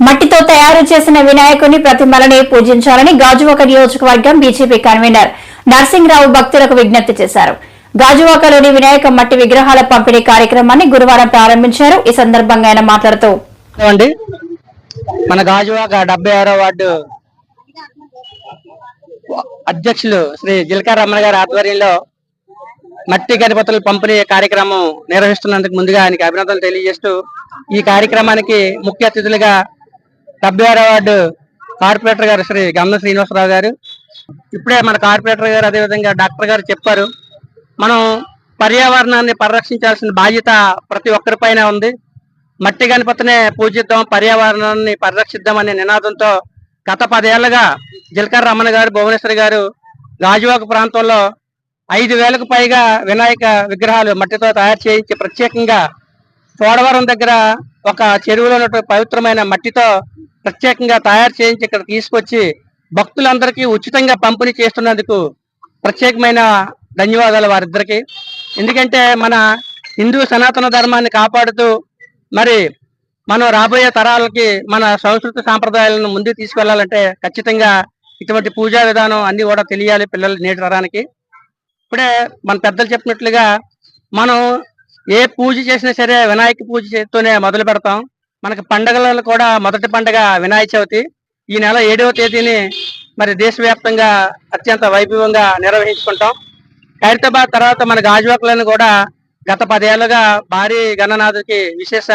మట్టితో తయారు చేసిన వినాయకుని ప్రతిమలని పూజించాలని గాజువాక నియోజకవర్గం బీజేపీ కన్వీనర్ నర్సింగ్రావు భక్తులకు విజ్ఞప్తి చేశారు. గాజువాకలోని వినాయక మట్టి విగ్రహాల పంపిణీ కార్యక్రమాన్ని గురువారం ప్రారంభించారు. ఈ సందర్భంగా ఆయన మాట్లాడుతూ మన గాజువాక డెబ్బై ఆరో వార్డు అధ్యక్షులు శ్రీ జిలకా రమణ గారి ఆధ్వర్యంలో మట్టి గణపతులు పంపిణీ కార్యక్రమం నిర్వహిస్తున్నందుకు ముందుగా ఆయనకి అభినందనలు తెలియజేస్తూ ఈ కార్యక్రమానికి ముఖ్య అతిథులుగా డెబ్బై ఆరో వార్డు కార్పొరేటర్ గారు శ్రీ గమన శ్రీనివాసరావు గారు. ఇప్పుడే మన కార్పొరేటర్ గారు అదేవిధంగా డాక్టర్ గారు చెప్పారు. మనం పర్యావరణాన్ని పరిరక్షించాల్సిన బాధ్యత ప్రతి ఒక్కరిపైన ఉంది. మట్టి గణపతినే పూజిద్దాం పర్యావరణాన్ని పరిరక్షిద్దాం అనే నినాదంతో గత పదేళ్ళుగా జిలకర్ రమణ గారు భువనేశ్వరి గారు గాజువాక ప్రాంతంలో ఐదు వేలకు పైగా వినాయక విగ్రహాలు మట్టితో తయారు చేయించి ప్రత్యేకంగా పోడవరం దగ్గర ఒక చెరువులో ఉన్నటువంటి పవిత్రమైన మట్టితో ప్రత్యేకంగా తయారు చేయించి ఇక్కడ తీసుకొచ్చి భక్తులందరికీ ఉచితంగా పంపిణీ చేస్తున్నందుకు ప్రత్యేకమైన ధన్యవాదాలు వారిద్దరికి. ఎందుకంటే మన హిందూ సనాతన ధర్మాన్ని కాపాడుతూ మరి మనం రాబోయే తరాలకి మన సంస్కృతి సాంప్రదాయాలను ముందుకు తీసుకెళ్ళాలంటే ఖచ్చితంగా ఇటువంటి పూజా విధానం అన్ని కూడా తెలియాలి పిల్లలు నేటి తరానికి ఇప్పుడే మన పెద్దలు చెప్పినట్లుగా మనం ఏ పూజ చేసినా సరే వినాయక పూజ మొదలు పెడతాం. మనకి పండగలలో కూడా మొదటి పండగ వినాయక చవితి. ఈ నెల ఏడవ తేదీని మరి దేశవ్యాప్తంగా అత్యంత వైభవంగా నిర్వహించుకుంటాం. ఖైరతాబాద్ తర్వాత మన గాజువాకలను కూడా గత పదేళ్ళుగా భారీ గణనాథుకి విశేష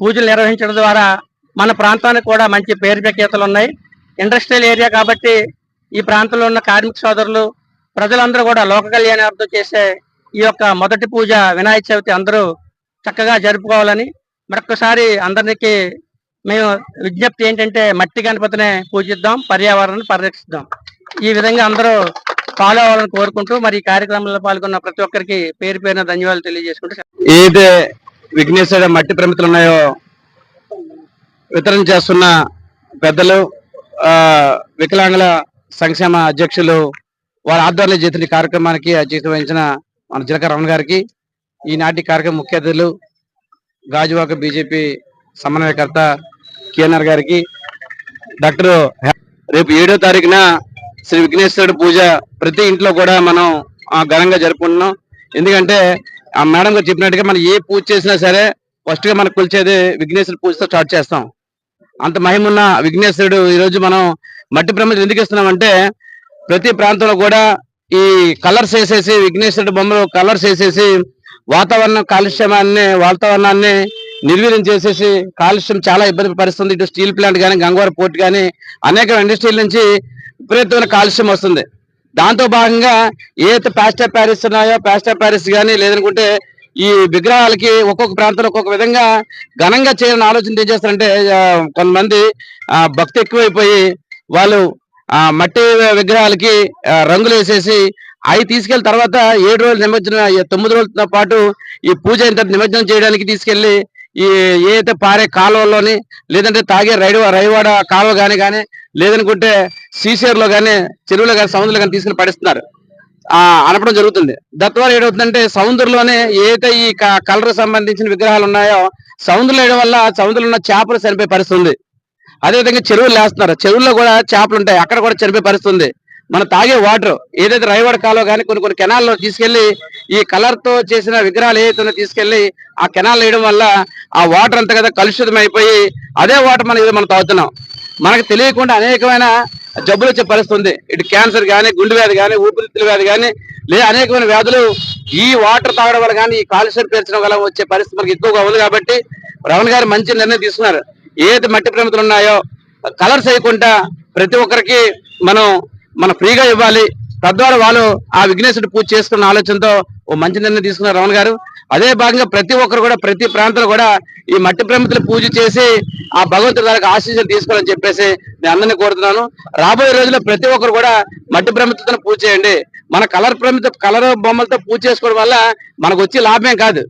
పూజలు నిర్వహించడం ద్వారా మన ప్రాంతానికి కూడా మంచి పేరు ప్రఖ్యాతలు ఉన్నాయి. ఇండస్ట్రియల్ ఏరియా కాబట్టి ఈ ప్రాంతంలో ఉన్న కార్మిక సోదరులు ప్రజలందరూ కూడా లోక కళ్యాణార్థం చేసే ఈ యొక్క మొదటి పూజ వినాయక చవితి అందరూ చక్కగా జరుపుకోవాలని మరొకసారి అందరికి మేము విజ్ఞప్తి ఏంటంటే మట్టి గణపతినే పూజిద్దాం పర్యావరణాన్ని పరిరక్షిద్దాం. ఈ విధంగా అందరూ ఫాలో అవ్వాలని కోరుకుంటూ మరి ఈ కార్యక్రమంలో పాల్గొన్న ప్రతి ఒక్కరికి పేరు పేరున ధన్యవాదాలు తెలియజేసుకుంటూ ఏదైతే విఘ్నేశ్వర మట్టి ప్రమితులు ఉన్నాయో వితరణ చేస్తున్న పెద్దలు ఆ వికలాంగుల సంక్షేమ అధ్యక్షులు వారి ఆధ్వర్యంలో చేసిన కార్యక్రమానికి అధ్యక్షత వహించిన మన జిలక రమణ గారికి ఈనాటి కార్యక్రమ ముఖ్య అతిథులు గాజువాక బీజేపీ సమన్వయకర్త కేఎన్ఆర్ గారికి డాక్టర్ రేపు ఏడో తారీఖున శ్రీ విఘ్నేశ్వరుడు పూజ ప్రతి ఇంట్లో కూడా మనం ఆ, ఘనంగా జరుపుకుంటున్నాం. ఎందుకంటే ఆ మేడం గారు చెప్పినట్టుగా మనం ఏ పూజ చేసినా సరే ఫస్ట్గా మనకు కొలిచేది విఘ్నేశ్వరుడు పూజతో స్టార్ట్ చేస్తాం. అంత మహిమున్న విఘ్నేశ్వరుడు ఈ రోజు మనం మట్టి ప్రమిదలు ఎందుకు ఇస్తున్నాం అంటే ప్రతి ప్రాంతంలో కూడా ఈ కలర్స్ వేసేసి విఘ్నేశ్వరుడు బొమ్మలు కలర్స్ వేసేసి వాతావరణ కాలుష్యమాన్ని వాతావరణాన్ని నిర్వీర్యం చేసేసి కాలుష్యం చాలా ఇబ్బంది పరిస్తుంది. ఇటు స్టీల్ ప్లాంట్ కానీ గంగవరం పోర్ట్ కానీ అనేక ఇండస్ట్రీల నుంచి విపరీతమైన కాలుష్యం వస్తుంది. దాంతో భాగంగా ఏదైతే ప్లాస్టర్ ప్యారిస్ ఉన్నాయో ప్లాస్టర్ ప్యారిస్ కానీ లేదనుకుంటే ఈ విగ్రహాలకి ఒక్కొక్క ప్రాంతంలో ఒక్కొక్క విధంగా ఘనంగా చేయాలని ఆలోచన ఏం చేస్తారంటే కొంతమంది భక్తి ఎక్కువైపోయి వాళ్ళు ఆ మట్టి విగ్రహాలకి రంగులు వేసేసి అవి తీసుకెళ్ళిన తర్వాత ఏడు రోజులు నిమజ్జనం తొమ్మిది రోజులతో పాటు ఈ పూజ అయిన తర్వాత నిమజ్జనం చేయడానికి తీసుకెళ్ళి ఈ ఏదైతే పారే కాలువలోని లేదంటే తాగే రైడు రైవాడ కాలువ కానీ కానీ లేదనుకుంటే సీసేరులో కానీ చెరువులో కానీ సముద్రంలో కానీ తీసుకుని పడిస్తున్నారు. అనపడం జరుగుతుంది. దత్వాలు ఏడవుతుందంటే సముద్రంలోనే ఏదైతే ఈ కలర్ సంబంధించిన విగ్రహాలు ఉన్నాయో సముద్రంలో వేయడం వల్ల సముద్రంలో ఉన్న చేపలు చనిపోయే పరిస్థితి ఉంది. అదేవిధంగా చెరువులు వేస్తున్నారు చెరువుల్లో కూడా చేపలు ఉంటాయి. అక్కడ కూడా చనిపోయే పరిస్థితి ఉంది. మనం తాగే వాటర్ ఏదైతే రైవాడ కాలో కానీ కొన్ని కొన్ని కెనాల్లో తీసుకెళ్ళి ఈ కలర్తో చేసిన విగ్రహాలు ఏదైతే తీసుకెళ్ళి ఆ కెనాల్ వేయడం వల్ల ఆ వాటర్ అంతా కదా కలుషితం అయిపోయి అదే వాటర్ మనం ఇది మనం తాగుతున్నాం. మనకు తెలియకుండా అనేకమైన జబ్బులు వచ్చే పరిస్థితి ఉంది. ఇటు క్యాన్సర్ కానీ గుండె వ్యాధి కానీ ఊపిరితిత్తుల వ్యాధి కానీ లేదా అనేకమైన వ్యాధులు ఈ వాటర్ తాగడం వల్ల కానీ ఈ కాలుష్యం పేర్చడం వల్ల వచ్చే పరిస్థితి మనకి ఎక్కువగా ఉంది కాబట్టి రమణ గారు మంచి నిర్ణయం తీసుకున్నారు. ఏదైతే మట్టి ప్రమితులు ఉన్నాయో కలర్స్ వేయకుండా ప్రతి ఒక్కరికి మనం మనం ఫ్రీగా ఇవ్వాలి. తద్వారా వాళ్ళు ఆ విఘ్నేశ్వరుడు పూజ చేసుకున్న ఆలోచనతో ఓ మంచి నిర్ణయం తీసుకున్నారు రమణ గారు. అదే భాగంగా ప్రతి ఒక్కరు కూడా ప్రతి ప్రాంతంలో కూడా ఈ మట్టి ప్రమితులు పూజ చేసి ఆ భగవంతుడి దగ్గర ఆశీస్సులు తీసుకోవాలని చెప్పేసి నేను అందరినీ కోరుతున్నాను. రాబోయే రోజుల్లో ప్రతి ఒక్కరు కూడా మట్టి ప్రమితులతో పూజ చేయండి. మన కలర్ ప్రమిత కలర్ బొమ్మలతో పూజ చేసుకోవడం వల్ల మనకు వచ్చే లాభం కాదు.